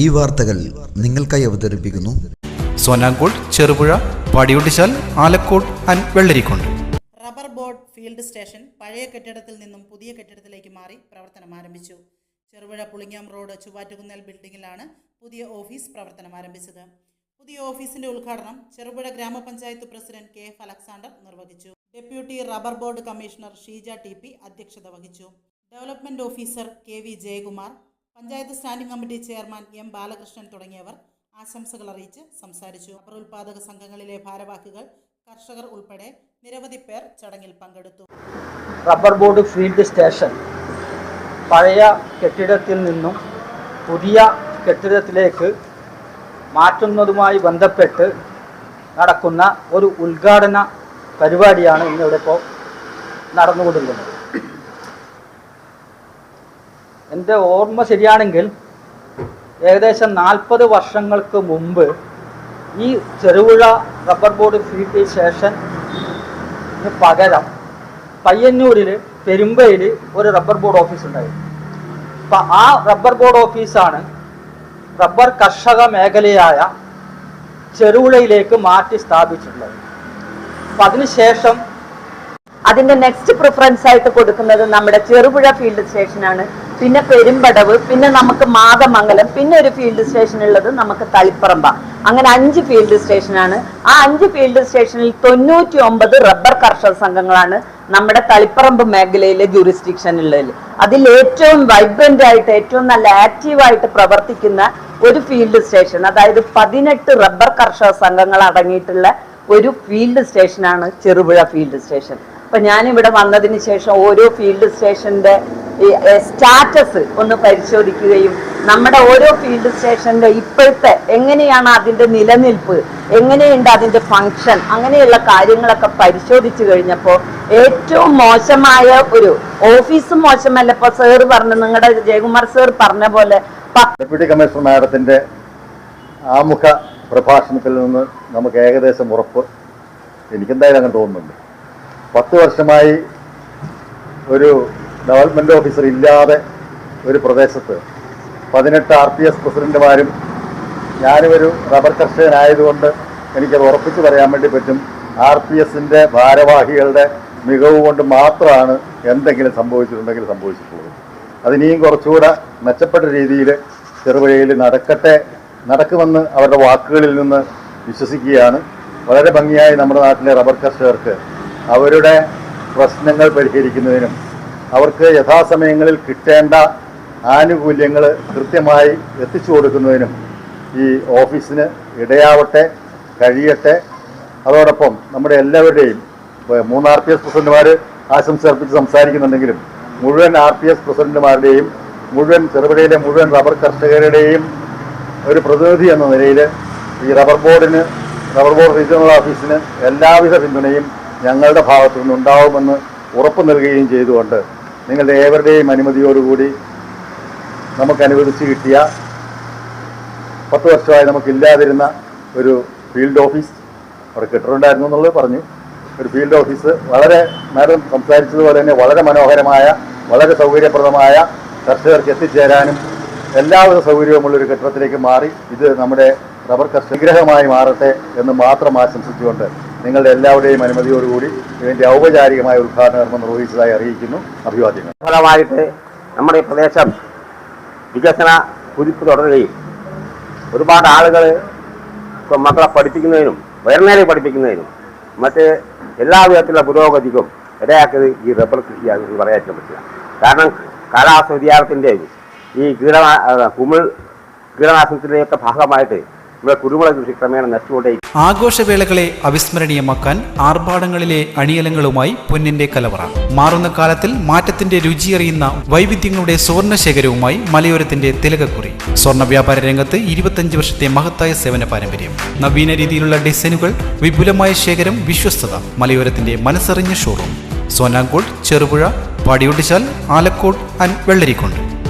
ഈ വാർത്തകൾ നിങ്ങൾക്കായി അവതരിപ്പിക്കുന്നു. Sonankode Cherupuzha Padiyotchal Alakode and Vellarikode. Rubber board field station പഴയ കെട്ടിടത്തിൽ നിന്നും പുതിയ കെട്ടിടത്തിലേക്ക് മാറി പ്രവർത്തനം ആരംഭിച്ചു. ചെറുപുഴ പുളിങ്ങാം റോഡ് ചുവാറ്റുകുന്നൽ ബിൽഡിംഗിലാണ് പുതിയ ഓഫീസ് പ്രവർത്തനം ആരംഭിച്ചത്. പുതിയ ഓഫീസിന്റെ ഉദ്ഘാടനം Cherupuzha grama panchayat president K F Alexander നിർവഹിച്ചു. Deputy rubber board commissioner Sheeja T P അധ്യക്ഷത വഹിച്ചു. Development officer K V Jayakumar panchayat standing committee chairman M Balakrishnan തുടങ്ങിയവർ ആശംസകൾ അറിയിച്ച് സംസാരിച്ചു. റബ്ബർ ഉൽപാദക സംഘങ്ങളിലെ ഭാരവാഹികൾ കർഷകർ ഉൾപ്പെടെ നിരവധി പേർ ചടങ്ങിൽ പങ്കെടുത്തു. റബ്ബർ ബോർഡ് ഫീൽഡ് സ്റ്റേഷൻ പഴയ കെട്ടിടത്തിൽ നിന്നും പുതിയ കെട്ടിടത്തിലേക്ക് മാറ്റുന്നതുമായി ബന്ധപ്പെട്ട് നടക്കുന്ന ഒരു ഉദ്ഘാടന പരിപാടിയാണ് ഇന്നിവിടെ ഇപ്പോൾ നടന്നുകൊണ്ടിരിക്കുന്നത്. എന്റെ ഓർമ്മ ശരിയാണെങ്കിൽ ഏകദേശം നാൽപ്പത് വർഷങ്ങൾക്ക് മുമ്പ് ഈ ചെറുപുഴ റബ്ബർ ബോർഡ് ഫീൽഡ് സ്റ്റേഷന് പകരം പയ്യന്നൂരിൽ പെരുമ്പയിൽ ഒരു റബ്ബർ ബോർഡ് ഓഫീസ് ഉണ്ടായിരുന്നു. അപ്പം ആ റബ്ബർ ബോർഡ് ഓഫീസാണ് റബ്ബർ കർഷക മേഖലയായ ചെറുപുഴയിലേക്ക് മാറ്റി സ്ഥാപിച്ചിട്ടുള്ളത്. അപ്പം അതിനുശേഷം അതിന്റെ നെക്സ്റ്റ് പ്രിഫറൻസ് ആയിട്ട് കൊടുക്കുന്നത് നമ്മുടെ ചെറുപുഴ ഫീൽഡ് സ്റ്റേഷനാണ് പിന്നെ പെരുമ്പടവ് പിന്നെ നമുക്ക് മാതമംഗലം പിന്നെ ഒരു ഫീൽഡ് സ്റ്റേഷൻ ഉള്ളത് നമുക്ക് തളിപ്പറമ്പ. അങ്ങനെ അഞ്ച് ഫീൽഡ് സ്റ്റേഷനാണ് ആ അഞ്ച് ഫീൽഡ് സ്റ്റേഷനിൽ തൊണ്ണൂറ്റി ഒമ്പത് റബ്ബർ കർഷക സംഘങ്ങളാണ് നമ്മുടെ തളിപ്പറമ്പ് മേഖലയിലെ ജൂറിസ്ഡിക്ഷൻ ഉള്ളതിൽ. അതിൽ ഏറ്റവും വൈബ്രന്റ് ആയിട്ട് ഏറ്റവും നല്ല ആക്റ്റീവായിട്ട് പ്രവർത്തിക്കുന്ന ഒരു ഫീൽഡ് സ്റ്റേഷൻ അതായത് പതിനെട്ട് റബ്ബർ കർഷക സംഘങ്ങൾ അടങ്ങിയിട്ടുള്ള ഒരു ഫീൽഡ് സ്റ്റേഷനാണ് ചെറുപുഴ ഫീൽഡ് സ്റ്റേഷൻ അപ്പൊ ഞാൻ ഇവിടെ വന്നതിന് ശേഷം ഓരോ ഫീൽഡ് സ്റ്റേഷന്റെ സ്റ്റാറ്റസ് ഒന്ന് പരിശോധിക്കുകയും നമ്മുടെ ഓരോ ഫീൽഡ് സ്റ്റേഷന്റെ ഇപ്പോഴത്തെ എങ്ങനെയാണ് അതിന്റെ നിലനിൽപ്പ് എങ്ങനെയുണ്ട് അതിന്റെ ഫങ്ഷൻ അങ്ങനെയുള്ള കാര്യങ്ങളൊക്കെ പരിശോധിച്ചു കഴിഞ്ഞപ്പോൾ ഏറ്റവും മോശമായ ഒരു ഓഫീസ് മോശമല്ല. ഇപ്പൊ സാറ് പറഞ്ഞു നിങ്ങളുടെ ജയകുമാർ സാർ പറഞ്ഞ പോലെ ഡെപ്യൂട്ടി കമ്മീഷണർ മാഡത്തിന്റെ ആമുഖ പ്രഭാഷണത്തിൽ നിന്ന് നമുക്ക് ഏകദേശം ഉറപ്പ്. എനിക്കെന്തായാലും അങ്ങനെ തോന്നുന്നുണ്ട്. പത്ത് വർഷമായി ഒരു ഡെവലപ്മെന്റ് ഓഫീസർ ഇല്ലാതെ ഒരു പ്രദേശത്ത് പതിനെട്ട് ആർ പി എസ് പ്രസിഡന്റുമാരും ഞാനും ഒരു റബ്ബർ കർഷകനായതുകൊണ്ട് എനിക്കത് ഉറപ്പിച്ച് പറയാൻ വേണ്ടി പറ്റും. ആർ പി എസിന്റെ ഭാരവാഹികളുടെ മികവ് കൊണ്ട് മാത്രമാണ് എന്തെങ്കിലും സംഭവിച്ചിട്ടുണ്ടെങ്കിൽ സംഭവിച്ചിട്ടുള്ളത്. അതിനിയും കുറച്ചുകൂടെ മെച്ചപ്പെട്ട രീതിയിൽ ചെറുപുഴയിൽ നടക്കട്ടെ നടക്കുമെന്ന് അവരുടെ വാക്കുകളിൽ നിന്ന് വിശ്വസിക്കുകയാണ്. വളരെ ഭംഗിയായി നമ്മുടെ നാട്ടിലെ റബ്ബർ കർഷകർക്ക് അവരുടെ പ്രശ്നങ്ങൾ പരിഹരിക്കുന്നതിനും അവർക്ക് യഥാസമയങ്ങളിൽ കിട്ടേണ്ട ആനുകൂല്യങ്ങൾ കൃത്യമായി എത്തിച്ചു കൊടുക്കുന്നതിനും ഈ ഓഫീസിന് ഇടയാവട്ടെ കഴിയട്ടെ. അതോടൊപ്പം നമ്മുടെ എല്ലാവരുടെയും മൂന്ന് ആർ പി എസ് പ്രസിഡന്റുമാർ ആശംസ അർപ്പിച്ച് സംസാരിക്കുന്നുണ്ടെങ്കിലും മുഴുവൻ ആർ പി എസ് പ്രസിഡന്റുമാരുടെയും മുഴുവൻ ചെറുപുഴയിലെ മുഴുവൻ റബ്ബർ കർഷകരുടെയും ഒരു പ്രതിനിധി എന്ന നിലയിൽ ഈ റബ്ബർ ബോർഡിന് റബ്ബർ ബോർഡ് റീജിയണൽ ഓഫീസിന് എല്ലാവിധ പിന്തുണയും ഞങ്ങളുടെ ഭാഗത്തു നിന്നുണ്ടാവുമെന്ന് ഉറപ്പ് നൽകുകയും ചെയ്തുകൊണ്ട് നിങ്ങളുടെ ഏവരുടെയും അനുമതിയോടുകൂടി നമുക്ക് അനുവദിച്ച് കിട്ടിയ പത്ത് വർഷമായി നമുക്കില്ലാതിരുന്ന ഒരു ഫീൽഡ് ഓഫീസ് അവിടെ കിട്ടുന്നുണ്ടായിരുന്നു എന്നുള്ളത് പറഞ്ഞു. ഒരു ഫീൽഡ് ഓഫീസ് വളരെ മാഡം സംസാരിച്ചതുപോലെ തന്നെ വളരെ മനോഹരമായ വളരെ സൗകര്യപ്രദമായ കർഷകർക്ക് എത്തിച്ചേരാനും എല്ലാവിധ സൗകര്യവുമുള്ള ഒരു കെട്ടിടത്തിലേക്ക് മാറി. ഇത് നമ്മുടെ റബ്ബർ കർഷകഗ്രഹമായി മാറട്ടെ എന്ന് മാത്രം ആശംസിച്ചുകൊണ്ട് നിങ്ങളുടെ എല്ലാവരുടെയും അനുമതിയോടുകൂടി ഇതിന്റെ ഔപചാരികമായ ഉദ്ഘാടന കർമ്മം നിർവഹിച്ചതായി അറിയിക്കുന്നു. അഭിവാദ്യങ്ങൾ. ഫലമായിട്ട് നമ്മുടെ ഈ പ്രദേശം വികസന കുതിപ്പ് തുടരുകയും ഒരുപാട് ആളുകൾ ഇപ്പം മക്കളെ പഠിപ്പിക്കുന്നതിനും വയറിനേരെ പഠിപ്പിക്കുന്നതിനും മറ്റ് എല്ലാ വിധത്തിലുള്ള പുരോഗതിക്കും ഇടയാക്കിയത് ഈ റബ്ബർ കൃഷിയാണെന്ന് പറയാൻ പറ്റില്ല. കാരണം കാലാവസ്ഥ വ്യതിയാനത്തിന്റെയും ഈ കീടനാ കുമിൾ കീടനാശനത്തിന്റെയൊക്കെ ഭാഗമായിട്ട് നമ്മുടെ കുരുമുളക് കൃഷി ക്രമേണ നശിച്ചുകൊണ്ടേ ആഘോഷവേളകളെ അവിസ്മരണീയമാക്കാൻ ആർഭാടങ്ങളിലെ അണിയലങ്ങളുമായി പൊന്നിന്റെ കലവറ. മാറുന്ന കാലത്തിൽ മാറ്റത്തിന്റെ രുചി രുചിയറിയുന്ന വൈവിധ്യങ്ങളുടെ സ്വർണ ശേഖരവുമായി മലയോരത്തിന്റെ തിലകക്കുറി. സ്വർണ വ്യാപാര രംഗത്ത് ഇരുപത്തഞ്ച് വർഷത്തെ മഹത്തായ സേവന പാരമ്പര്യം. നവീന രീതിയിലുള്ള ഡിസൈനുകൾ വിപുലമായ ശേഖരം വിശ്വസ്തത മലയോരത്തിന്റെ മനസ്സറിഞ്ഞ ഷോറൂം സോനാങ്കോട് ചെറുപുഴ പാടിയൊട്ടിച്ചാൽ ആലക്കോട് ആൻഡ് വെള്ളരിക്കുണ്ട്.